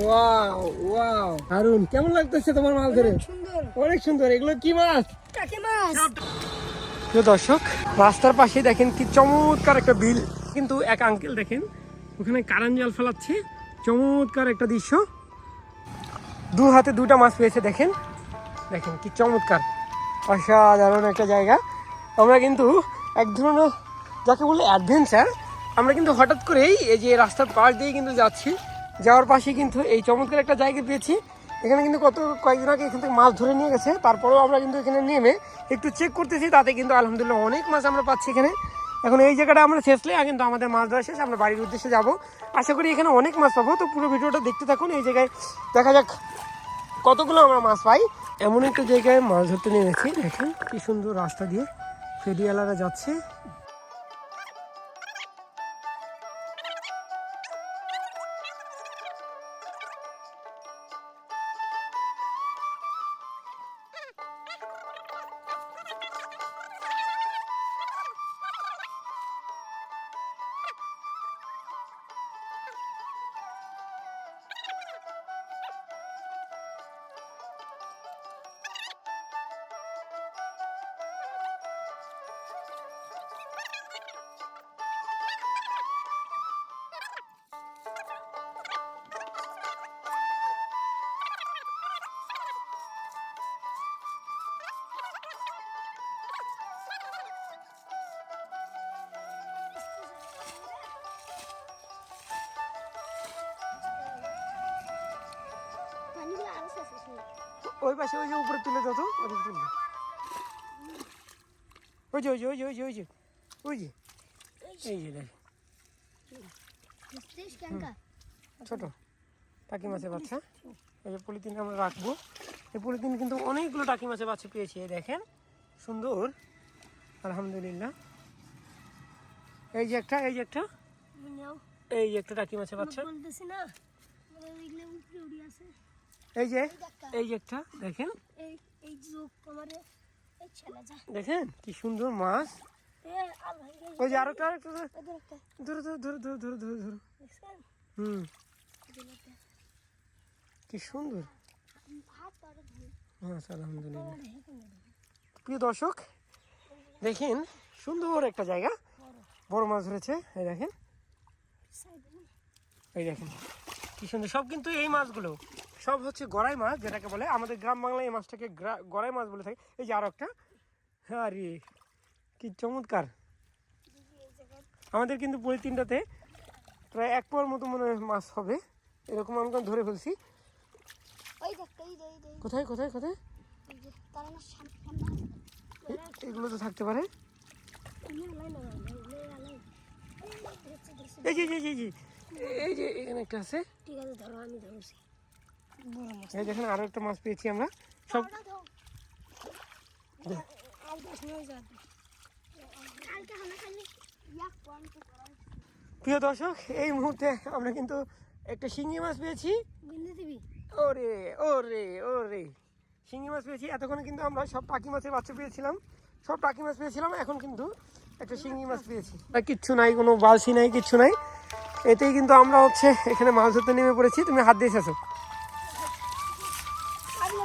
Wow wow Harun কেমন লাগতেছে তোমার মাছ ধরে? সুন্দর। অনেক সুন্দর। এগুলো কি মাছ? কাকে মাছ? প্রিয় দর্শক রাস্তার পাশে দেখেন কি চমৎকার একটা বিল। কিন্তু এক আঙ্কেল দেখেন ওখানে কারেন্ট জল ফেলাচ্ছে। চমৎকার একটা দৃশ্য। দু হাতে দুটা মাছ পেয়েছে দেখেন। দেখেন কি চমৎকার। অসাধারণ একটা জায়গা। আমরা কিন্তু এক ধরনের যাকে বলে অ্যাডভেঞ্চার আমরা কিন্তু হঠাৎ করেই এই যে রাস্তার পাশ দিয়ে কিন্তু যাচ্ছি। যাওয়ার পাশে কিন্তু এই চমৎকার একটা জায়গা পেয়েছি। এখানে কিন্তু কত কয়েকদিন আগে এখান থেকে মাছ ধরে নিয়ে গেছে। তারপরেও আমরা কিন্তু এখানে নেমে একটু চেক করতেছি, তাতে কিন্তু আলহামদুলিল্লাহ অনেক মাছ আমরা পাচ্ছি এখানে। এখন এই জায়গাটা আমরা শেষলে কিন্তু আমাদের মাছ ধরা শেষ, আমরা বাড়ির উদ্দেশ্যে যাব। আশা করি এখানে অনেক মাছ পাবো। তো পুরো ভিডিওটা দেখতে থাকুন, এই জায়গায় দেখা যাক কতগুলো আমরা মাছ পাই। এমন একটা জায়গায় মাছ ধরতে নিয়ে নেমেছি, দেখেন কি সুন্দর রাস্তা দিয়ে। ফেরিওয়ালারা যাচ্ছে। ওই পাশে ওই যে উপরে তুলে দাও তো ওই তুলে দাও। ওই যে ওই যে ওই যে ওই যে ওই যে ওই যে এই যে দেখ। ছোট। টাকি মাছের বাচ্চা। এই যে পলিথিন আমরা রাখব। এই পলিথিন কিন্তু অনেকগুলো টাকি মাছের বাচ্চা পেয়েছি এই দেখেন। সুন্দর। আলহামদুলিল্লাহ। এই যে একটা এই যে একটা। এই যে একটা টাকি মাছের বাচ্চা। বলতেছি না এই যে এই যে একটা দেখেন। দেখেন কি সুন্দর মাছ। ওই যে আরেকটা আরেকটা। ধরো ধরো ধরো ধরো ধরো ধরো ধরো হুম। কি সুন্দর। মাছ আলহামদুলিল্লাহ। প্রিয় দর্শক দেখেন সুন্দর একটা জায়গা। বড়। মাছ ধরেছে এই দেখেন। এই দেখেন কি সুন্দর। সব কিন্তু এই মাছগুলো। সব হচ্ছে গড়াই মাছ যেটাকে বলে আমাদের গ্রাম বাংলায় এই মাছটাকে গড়াই মাছ বলে থাকে। এই যে আরও একটা। হ্যাঁ আরে কি চমৎকার। আমাদের কিন্তু পলিথিনটাতে প্রায় এক পোয়ার মতো মনে হয় মাছ হবে। এরকম আমরা ধরে ফেলছি। কোথায় কোথায় কোথায়? এই যে তার না সামনে এ- এগুলো তো থাকতে পারে। এই যে এই যে, এই যে এখানে একটা আছে। ঠিক আছে ধরো আমি ধরছি। এই দেখেন, আরও একটা মাছ পেয়েছি আমরা। সব প্রিয় দর্শক, এই মুহূর্তে আমরা কিন্তু একটা শিঙি মাছ পেয়েছি। ওরে ওরে ওরে। শিঙি মাছ পেয়েছি। এতক্ষণে কিন্তু আমরা সব টাকি মাছের বাচ্চা পেয়েছিলাম। সব টাকি মাছ পেয়েছিলাম, এখন কিন্তু একটা শিঙি মাছ পেয়েছি। কিচ্ছু নাই, কোনো বালসি নাই, কিচ্ছু নাই। এতেই কিন্তু আমরা হচ্ছে এখানে মাছ ধরতে নেমে পড়েছি। তুমি হাত দিয়ে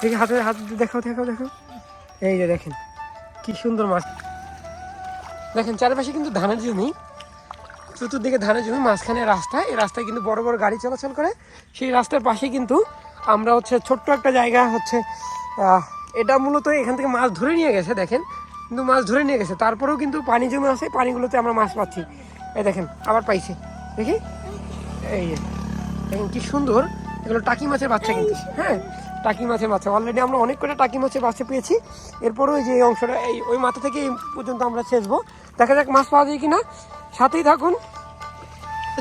দেখি, হাতে, হাত দিয়ে দেখাও দেখাও দেখাও। এই যে দেখেন, কি সুন্দর মাছ। দেখেন, চারপাশে কিন্তু ধানের জমি। চতুর্দিকে ধানের জমি, মাঝখানে রাস্তা। এই রাস্তায় কিন্তু বড় বড় গাড়ি চলাচল করে। সেই রাস্তার পাশে কিন্তু আমরা হচ্ছে ছোট্ট একটা জায়গা হচ্ছে এটা মূলত এখান থেকে মাছ ধরে নিয়ে গেছে, দেখেন। কিন্তু মাছ ধরে নিয়ে গেছে। তারপরেও কিন্তু পানি জমে আছে, পানিগুলোতে আমরা মাছ পাচ্ছি। এই দেখেন, আবার পাইছি। দেখি। এই দেখেন কি সুন্দর। এগুলো টাকি মাছের বাচ্চা কিন্তু। হ্যাঁ টাকি মাছের বাচ্চা অলরেডি আমরা অনেক করে টাকি মাছের বাচ্চা পেয়েছি। এরপরও এই যে এই অংশটা, এই ওই মাথা থেকে এই পর্যন্ত আমরা ছেঁচবো। দেখা যাক মাছ পাওয়া যায় কিনা। সাথেই থাকুন।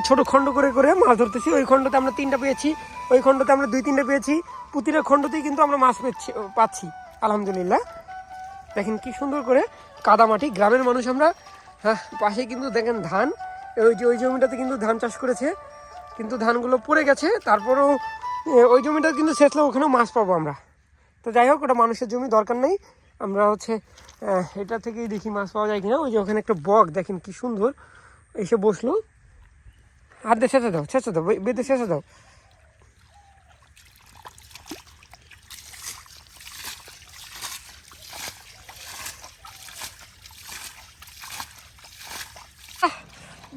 ছোট খণ্ড করে করে মাছ ধরতেছি। ওই খণ্ডতে আমরা তিনটা পেয়েছি। ওই খণ্ডতে আমরা দুই তিনটা পেয়েছি। প্রতিটা খণ্ডতেই কিন্তু আমরা মাছ পেয়েছি, পাচ্ছি। আলহামদুলিল্লাহ। দেখেন কি সুন্দর করে কাদামাটি। গ্রামের মানুষ আমরা হ্যাঁ পাশে কিন্তু দেখেন ধান। ওই যে ওই জমিটাতে কিন্তু ধান চাষ করেছে। কিন্তু ধানগুলো পড়ে গেছে। তারপরেও ওই জমিটা কিন্তু সেচলে ওখানেও মাছ পাবো আমরা। তো যাই হোক, ওটা মানুষের জমি, দরকার নেই। আমরা হচ্ছে এটা থেকেই দেখি মাছ পাওয়া যায় কিনা। ওই যে ওখানে একটা বক, দেখেন কি সুন্দর। এসে বসল। আর দিয়ে ছেঁচে দাও ছেঁচে দাও বেঁধে ছেঁচে দাও।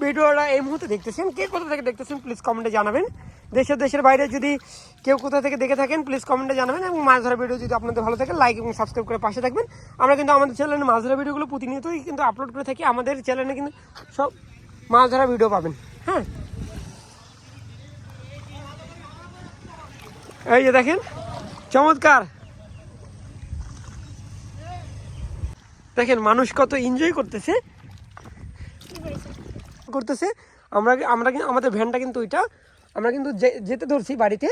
ভিডিওটা এই মুহূর্তে দেখতেছেন? কে কোথা থেকে দেখতেছেন? প্লিজ কমেন্টে জানাবেন। দেশের দেশের বাইরে যদি কেউ কোথা থেকে দেখে থাকেন প্লিজ কমেন্টে জানাবেন এবং মাছ ধরা ভিডিও যদি আপনাদের ভালো থাকে লাইক এবং সাবস্ক্রাইব করে পাশে থাকবেন। আমরা কিন্তু আমাদের চ্যানেলে মাছ ধরা ভিডিওগুলো প্রতিনিয়তই কিন্তু আপলোড করে থাকি। আমাদের চ্যানেলে কিন্তু সব মাছ ধরা ভিডিও পাবেন। হ্যাঁ। এই যে দেখেন চমৎকার। দেখেন মানুষ কত এনজয় করতেছে। করতেছে। আমরা আমরা কিন্তু আমাদের ভ্যানটা কিন্তু ওইটা আমরা কিন্তু যেতে ধরছি বাড়িতে।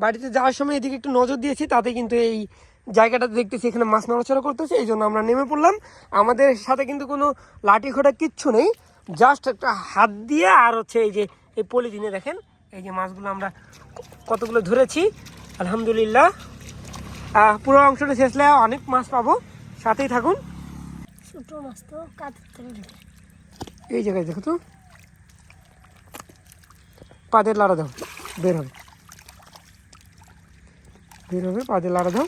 বাড়িতে যাওয়ার সময় এদিকে একটু নজর দিয়েছি তাতে কিন্তু এই জায়গাটাতে দেখতেছি এখানে মাছ নড়াচড়া করতেছে এই জন্য আমরা নেমে পড়লাম। আমাদের সাথে কিন্তু কোনো লাঠি খোটা কিচ্ছু নেই। জাস্ট একটা হাত দিয়ে আর হচ্ছে এই যে এই পলিথিনে দেখেন এই যে মাছগুলো আমরা কতগুলো ধরেছি। আলহামদুলিল্লাহ। পুরো অংশটা শেষলে অনেক মাছ পাবো। সাথেই থাকুন। ছোট মাছ তো থেকে এই জায়গায় দেখো তো। পাদের লাড়া দাও, বের হবে। বের হবে, পাদের লাড়া দাও।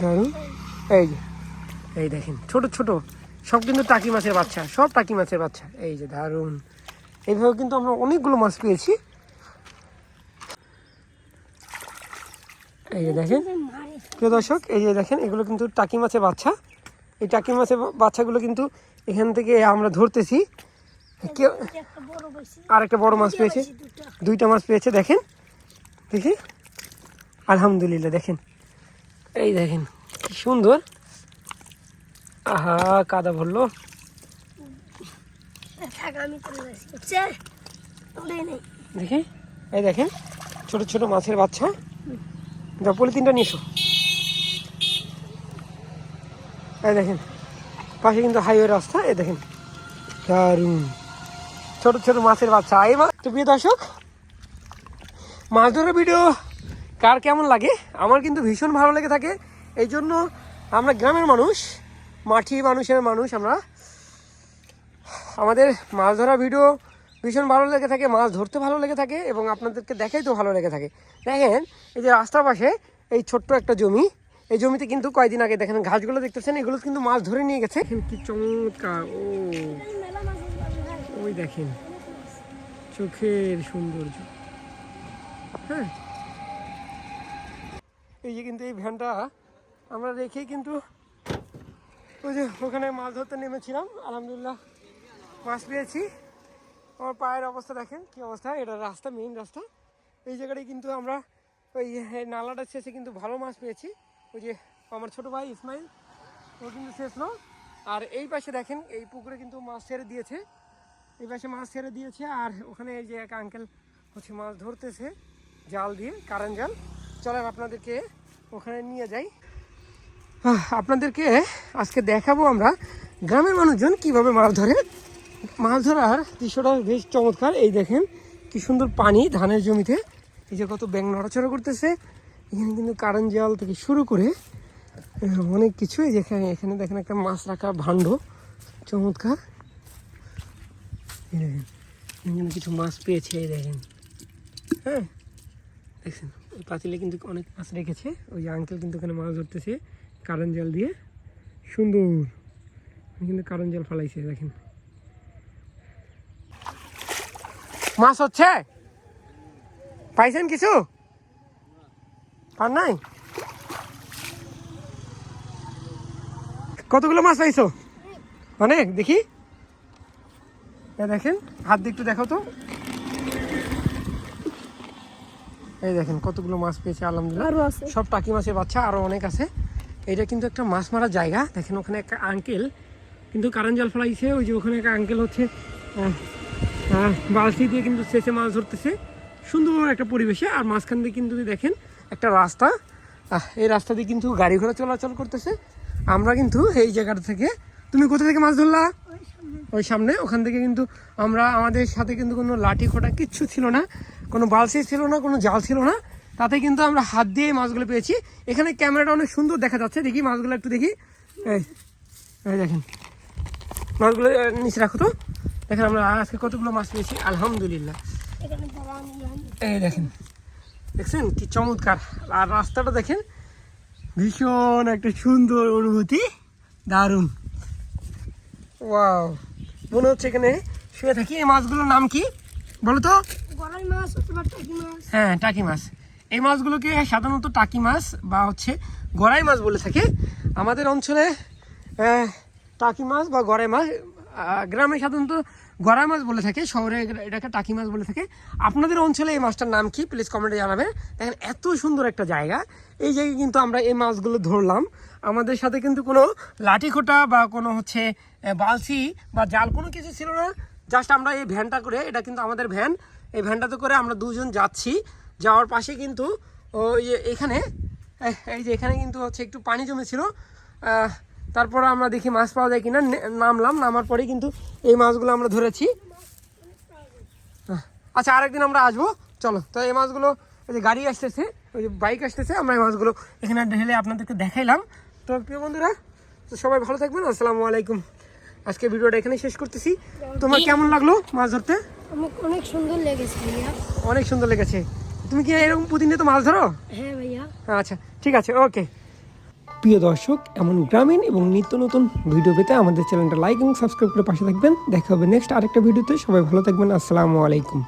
দারুণ এই যে, এই দেখেন, ছোট ছোট, সব কিন্তু টাকি মাছের বাচ্চা, সব টাকি মাছের বাচ্চা। এই যে দারুণ এইভাবে কিন্তু আমরা অনেকগুলো মাছ পেয়েছি। এই যে দেখেন, প্রিয় দর্শক, এই যে দেখেন, এগুলো কিন্তু টাকি মাছের বাচ্চা। এই টাকি মাছের বাচ্চাগুলো কিন্তু এখান থেকে আমরা ধরতেছি। কেউ আর একটা বড় মাছ পেয়েছে। দুইটা মাছ পেয়েছে, দেখেন। দেখি। আলহামদুলিল্লাহ, দেখেন। এই দেখেন, কি সুন্দর। আহা, কাদা ভরলো। দেখি। এই দেখেন, ছোট ছোট মাছের বাচ্চা। যা পলিথিনটা নিয়ে এসো। এই দেখেন, পাশে কিন্তু হাইওয়ে রাস্তা, এই দেখেন। দারুণ ছোট ছোট মাছের বাচ্চা। এই মাছ তো প্রিয় দর্শক মাছ ধরার ভিডিও কার কেমন লাগে? আমার কিন্তু ভীষণ ভালো লেগে থাকে। এই জন্য আমরা গ্রামের মানুষ মাটি মানুষের মানুষ আমরা। আমাদের মাছ ধরা ভিডিও ভীষণ ভালো লেগে থাকে, মাছ ধরতে ভালো লেগে থাকে এবং আপনাদেরকে দেখাই তো ভালো লেগে থাকে। দেখেন, এই যে রাস্তার পাশে এই ছোট্ট একটা জমি এই জমিতে কিন্তু কয়দিন আগে দেখেন ঘাসগুলো দেখতেছেন এগুলো কিন্তু মাছ ধরে নিয়ে গেছে। কি চমৎকার ও। ওই দেখেন চোখের সৌন্দর্য। হ্যাঁ। এই যে কিন্তু এই ভ্যানটা আমরা রেখে কিন্তু ওই যে ওখানে মাছ ধরতে নেমেছিলাম আলহামদুলিল্লাহ মাছ পেয়েছি। আমার পায়ের অবস্থা দেখেন কি অবস্থা? এটা রাস্তা মেইন রাস্তা। এই জায়গাটায় কিন্তু আমরা ওই নালাটা শেষে কিন্তু ভালো মাছ পেয়েছি। ওই যে আমার ছোট ভাই ইসমাইল, ও কিন্তু শেষ শেষলো আর এই পাশে দেখেন, এই পুকুরে কিন্তু মাছ ছেড়ে দিয়েছে। এই পাশে মাছ ছেড়ে দিয়েছে, আর ওখানে যে এক আঙ্কেল হচ্ছে মাছ ধরতেছে, জাল দিয়ে কারেন্ট জাল। চলেন আপনাদেরকে ওখানে নিয়ে যাই। আপনাদেরকে আজকে দেখাবো আমরা গ্রামের মানুষজন কীভাবে মাছ ধরে। মাছ ধরার দৃশ্যটা বেশ চমৎকার। এই দেখেন, কি সুন্দর পানি ধানের জমিতে। এই যে কত ব্যাং নড়াচড়া করতেছে। এখানে কিন্তু কারেন্ট জাল থেকে শুরু করে অনেক কিছুই যেখানে এখানে দেখেন একটা মাছ রাখা ভাণ্ড, চমৎকার। দেখেন কিছু মাছ পেয়েছে, এই দেখেন। হ্যাঁ দেখছেন ওই পাতিলে কিন্তু অনেক মাছ রেখেছে। ওই যে আঙ্কেল কিন্তু ওখানে মাছ ধরতেছে কারেন্ট জাল দিয়ে। সুন্দর। কিন্তু কারেন্ট জাল ফালাইছে, দেখেন। মাছ হচ্ছে? পাইছেন কিছু? পার নাই? কতগুলো মাছ পাইছো? অনেক দেখি। এ দেখেন হাত দিয়ে একটু দেখো তো। এই দেখেন কতগুলো মাছ পেয়েছে আলহামদুলিল্লাহ। সব টাকি মাছের বাচ্চা আরও অনেক আছে। এটা কিন্তু একটা মাছ মারার জায়গা। দেখেন ওখানে একটা আঙ্কেল কিন্তু কারেন্ট জাল ফেলাইছে ওই যে ওখানে একটা আঙ্কেল হচ্ছে বালতি দিয়ে কিন্তু শেষে মাছ ধরতেছে। সুন্দর একটা পরিবেশে। আর মাঝখান দিয়ে কিন্তু দেখেন একটা রাস্তা। এই রাস্তা দিয়ে কিন্তু গাড়ি ঘোড়া চলাচল করতেছে। আমরা কিন্তু এই জায়গাটা থেকে তুমি কোথা থেকে মাছ ধরলা? ওই সামনে। ওখান থেকে কিন্তু আমরা আমাদের সাথে কিন্তু কোনো লাঠি খোটা কিচ্ছু ছিল না। কোনো বালসি ছিল না, কোনো জাল ছিল না। তাতে কিন্তু আমরা হাত দিয়ে মাছগুলো পেয়েছি। এখানে ক্যামেরাটা অনেক সুন্দর দেখা যাচ্ছে। দেখি মাছগুলো একটু দেখি। দেখেন। মাছগুলো নিচে রাখো তো। দেখেন আমরা আজকে কতগুলো মাছ পেয়েছি? আলহামদুলিল্লাহ। এই দেখেন। দেখছেন কি চমৎকার। আর রাস্তাটা দেখেন ভীষণ একটা সুন্দর অনুভূতি দারুণ। ওয়াও মনে হচ্ছে এখানে শুয়ে থাকি। এই মাছগুলোর নাম কি? বলো তো। গড়াই মাছ অথবা হ্যাঁ টাকি মাছ। এই মাছগুলোকে সাধারণত টাকি মাছ বা হচ্ছে গড়াই মাছ বলে থাকে। আমাদের অঞ্চলে টাকি মাছ বা গড়াই মাছ গ্রামে সাধারণত গড়াই মাছ বলে থাকে, শহরে এটাকে টাকি মাছ বলে থাকে। আপনাদের অঞ্চলে এই মাছটার নাম কি? প্লিজ কমেন্টে জানাবেন। দেখেন, এত সুন্দর একটা জায়গা। এই জায়গায় কিন্তু আমরা এই মাছগুলো ধরলাম। আমাদের সাথে কিন্তু কোনো লাঠি খোটা বা কোনো হচ্ছে বালছি বা জাল কোনো কিছু ছিল না। জাস্ট আমরা এই ভ্যানটা করে, এটা কিন্তু আমাদের ভ্যান। এই ভ্যানটাতে করে আমরা দুজন যাচ্ছি। যাওয়ার পাশে কিন্তু ওই যে এখানে এই- যে এখানে কিন্তু হচ্ছে একটু পানি জমেছিল। তারপরে আমরা দেখি মাছ পাওয়া যায় কিনা। নামলাম নামার পরে কিন্তু এই মাছগুলো আমরা ধরেছি। আচ্ছা আরেকদিন আমরা আসব। চলো তো এই মাছগুলো ওই যে গাড়ি আসতেছে ওই যে বাইক আসতেছে আমরা এই মাছগুলো এখানে ঢেলে আপনাদেরকে দেখাইলাম। তো প্রিয় বন্ধুরা তো সবাই ভালো থাকবেন আসসালামু আলাইকুম। আজকে ভিডিওটা এখানে শেষ করতেছি। তোমার কেমন লাগল মাছ ধরতে? অনেক সুন্দর লেগেছে অনেক সুন্দর লেগেছে। তুমি কি এরকম প্রতিনিয়ত মাছ ধরো? হ্যাঁ ভাইয়া। আচ্ছা ঠিক আছে ওকে। প্রিয় দর্শক, এমন গ্রামীণ এবং নিত্য নতুন ভিডিও পেতে আমাদের চ্যানেলটা লাইক এবং সাবস্ক্রাইব করে পাশে থাকবেন। দেখা হবে নেক্সট আরেকটা ভিডিওতে। সবাই ভালো থাকবেন। আসসালামু আলাইকুম।